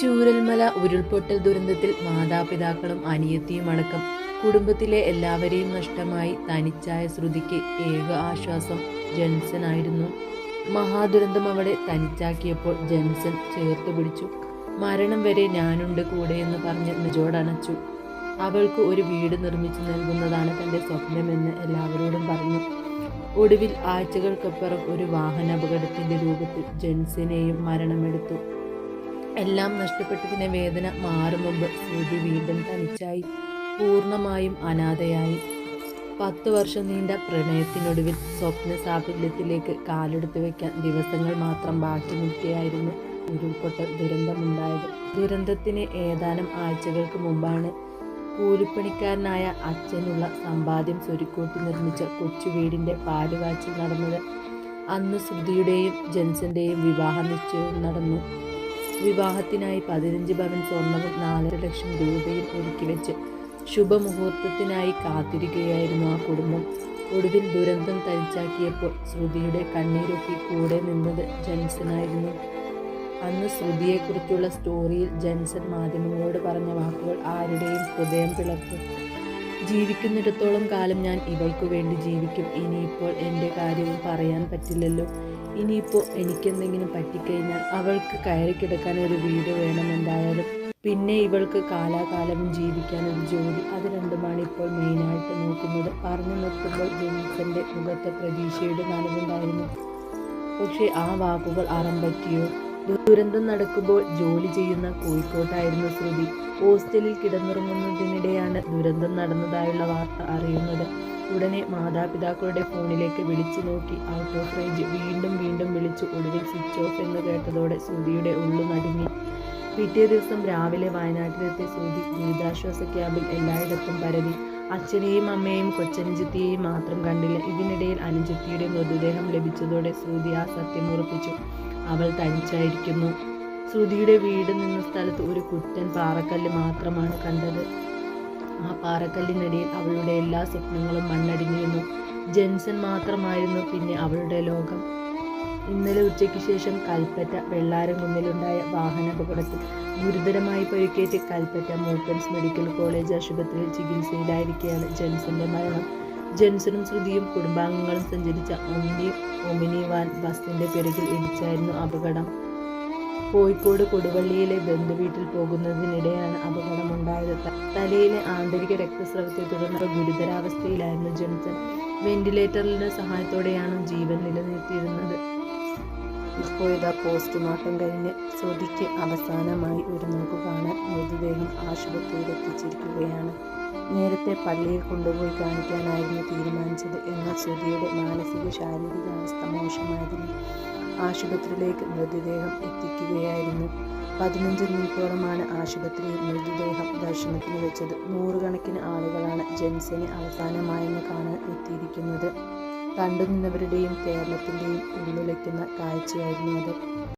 ചൂരൽമല ഉരുൾപൊട്ടൽ ദുരന്തത്തിൽ മാതാപിതാക്കളും അനിയത്തിയും അടക്കം കുടുംബത്തിലെ എല്ലാവരെയും നഷ്ടമായി തനിച്ചായ ശ്രുതിക്ക് ഏക ആശ്വാസം ജെൻസൺ ആയിരുന്നു മഹാദുരന്തം അവളെ തനിച്ചാക്കിയപ്പോൾ ജെൻസൺ ചേർത്ത് പിടിച്ചു. മരണം വരെ ഞാനുണ്ട് കൂടെ എന്ന് പറഞ്ഞ് നിജോടണച്ചു അവൾക്ക് ഒരു വീട് നിർമ്മിച്ചു നൽകുന്നതാണ് തന്റെ സ്വപ്നമെന്ന് എല്ലാവരോടും പറഞ്ഞു. ഒടുവിൽ ആഴ്ചകൾക്കപ്പുറം ഒരു വാഹനാപകടത്തിന്റെ രൂപത്തിൽ ജെൻസിനെയും മരണമെടുത്തു. എല്ലാം നഷ്ടപ്പെട്ടതിനെ വേദന മാറും മുമ്പ് ശ്രുതി വീണ്ടും തനിച്ചായി പൂർണമായും അനാഥയായി. പത്തു വർഷം നീണ്ട പ്രണയത്തിനൊടുവിൽ സ്വപ്ന സാഫല്യത്തിലേക്ക് കാലെടുത്തു വയ്ക്കാൻ ദിവസങ്ങൾ മാത്രം ബാക്കി നിൽക്കുകയായിരുന്നു ഉരുൾപൊട്ടൽ ദുരന്തമുണ്ടായത്. ദുരന്തത്തിന് ഏതാനും ആഴ്ചകൾക്ക് മുമ്പാണ് കൂലിപ്പണിക്കാരനായ അച്ഛനുള്ള സമ്പാദ്യം സ്വരുക്കൂട്ടി നിർമ്മിച്ച കൊച്ചു വീടിന്റെ പാലുകാച്ചിൽ നടന്നത്. അന്ന് ശ്രുതിയുടെയും ജെൻസന്റെയും വിവാഹ നിശ്ചയവും നടന്നു. വിവാഹത്തിനായി പതിനഞ്ച് ഭവൻ സ്വർണവും നാലര ലക്ഷം രൂപയും ഒരുക്കി വെച്ച് ശുഭമുഹൂർത്തത്തിനായി കാത്തിരിക്കുകയായിരുന്നു ആ കുടുംബം. ഒടുവിൽ ദുരന്തം തനിച്ചാക്കിയപ്പോൾ ശ്രുതിയുടെ കണ്ണീരൊക്കെ കൂടെ നിന്നത് ജെൻസനായിരുന്നു. അന്ന് ശ്രുതിയെക്കുറിച്ചുള്ള സ്റ്റോറിയിൽ ജെൻസൺ മാധ്യമങ്ങളോട് പറഞ്ഞ വാക്കുകൾ ആരുടെയും ഹൃദയം പിളർത്തും. ജീവിക്കുന്നിടത്തോളം കാലം ഞാൻ ഇവൾക്കു വേണ്ടി ജീവിക്കും. ഇനിയിപ്പോൾ എന്റെ കാര്യവും പറയാൻ പറ്റില്ലല്ലോ. ഇനിയിപ്പോൾ എനിക്കെന്തെങ്കിലും പറ്റിക്കഴിഞ്ഞാൽ അവൾക്ക് കയറി കിടക്കാൻ ഒരു വീട് വേണം എന്തായാലും പിന്നെ ഇവൾക്ക് കാലാകാലം ജീവിക്കാൻ ഒരു ജോലി. അത് രണ്ടുമാണ് ഇപ്പോൾ മെയിനായിട്ട് നോക്കുന്നത്. പറഞ്ഞു നിർത്തുമ്പോൾ ജെൻസന്റെ മുഖത്തെ പ്രതീക്ഷയുടെ നനവുണ്ടായിരുന്നു. പക്ഷേ ആ വാക്കുകൾ അറം പറ്റിയോ ദുരന്തം നടക്കുമ്പോൾ ജോലി ചെയ്യുന്ന കോഴിക്കോട്ടായിരുന്നു ശ്രുതി. ഹോസ്റ്റലിൽ കിടന്നുറങ്ങുന്നതിനിടെയാണ് ദുരന്തം നടന്നതായുള്ള വാർത്ത അറിയുന്നത്. ഉടനെ മാതാപിതാക്കളുടെ ഫോണിലേക്ക് വിളിച്ചു നോക്കി ഔട്ട് ഓഫ് റേഞ്ച് വീണ്ടും വീണ്ടും വിളിച്ചു ഒടുവിൽ സ്വിച്ച് ഓഫ് എന്ന് കേട്ടതോടെ ശ്രുതിയുടെ ഉള്ളു നടുങ്ങി. പിറ്റേ ദിവസം രാവിലെ വയനാട്ടിലെത്തിയ ശ്രുതി ദുരിതാശ്വാസ ക്യാമ്പിൽ എല്ലായിടത്തും പരതി. അച്ഛനെയും അമ്മയെയും കൊച്ചനുജത്തിയെയും മാത്രം കണ്ടില്ല. ഇതിനിടയിൽ അനുജത്തിയുടെ മൃതദേഹം ലഭിച്ചതോടെ ശ്രുതി ആ സത്യം ഉറപ്പിച്ചു. അവൾ തനിച്ചായിരിക്കുന്നു. ശ്രുതിയുടെ വീട് നിന്ന സ്ഥലത്ത് ഒരു കുറ്റൻ പാറക്കല്ല് മാത്രമാണ് കണ്ടത്. ആ പാറക്കല്ലിനിടയിൽ അവളുടെ എല്ലാ സ്വപ്നങ്ങളും മണ്ണടിഞ്ഞിരുന്നു. ജെൻസൺ മാത്രമായിരുന്നു പിന്നെ അവളുടെ ലോകം. ഇന്നലെ ഉച്ചയ്ക്ക് ശേഷം കൽപ്പറ്റ വെള്ളാരംകുന്നിലുണ്ടായ വാഹനാപകടത്തിൽ ഗുരുതരമായി പരിക്കേറ്റ് കൽപ്പറ്റ മൂപ്പൻസ് മെഡിക്കൽ കോളേജ് ആശുപത്രിയിൽ ചികിത്സയിലായിരിക്കെയാണ് ജെൻസന്റെ മരണം. ജെൻസനും ശ്രുതിയും കുടുംബാംഗങ്ങളും സഞ്ചരിച്ച ഒമിനി ഒമിനി വാൻ ബസിന്റെ പിറകിൽ ഇടിച്ചായിരുന്നു അപകടം. കോഴിക്കോട് കൊടുവള്ളിയിലെ ബന്ധുവീട്ടിൽ പോകുന്നതിനിടെയാണ് അപകടമുണ്ടായത്. തലയിലെ ആന്തരിക രക്തസ്രവത്തെ തുടർന്ന് ഗുരുതരാവസ്ഥയിലായിരുന്നു ജെൻസൺ വെന്റിലേറ്ററിന്റെ സഹായത്തോടെയാണ് ജീവൻ നിലനിർത്തിയിരുന്നത്. ഇപ്പോൾ ഇതാ പോസ്റ്റ്മോർട്ടം കഴിഞ്ഞ് ശ്രുതിക്ക് അവസാനമായി ഒരു നോക്ക് കാണാൻ മൃതദേഹം ആശുപത്രിയിൽ എത്തിച്ചിരിക്കുകയാണ്. നേരത്തെ പള്ളിയിൽ കൊണ്ടുപോയി കാണിക്കാനായിരുന്നു തീരുമാനിച്ചത് എന്നാൽ ശ്രുതിയുടെ മാനസിക ശാരീരിക അവസ്ഥ മോശമായതിന് ആശുപത്രിയിലേക്ക് മൃതദേഹം എത്തിക്കുകയായിരുന്നു. പതിനഞ്ച് മിനിറ്റോളമാണ് ആശുപത്രിയിൽ മൃതദേഹം ദർശനത്തിന് വെച്ചത്. നൂറുകണക്കിന് ആളുകളാണ് ജെൻസനെ അവസാനമായെന്ന് കാണാൻ എത്തിയിരിക്കുന്നത്. കണ്ടുനിന്നവരുടെയും കേരളത്തിന്റെയും ഉള്ളുലയ്ക്കുന്ന കാഴ്ചയായിരുന്നു അത്.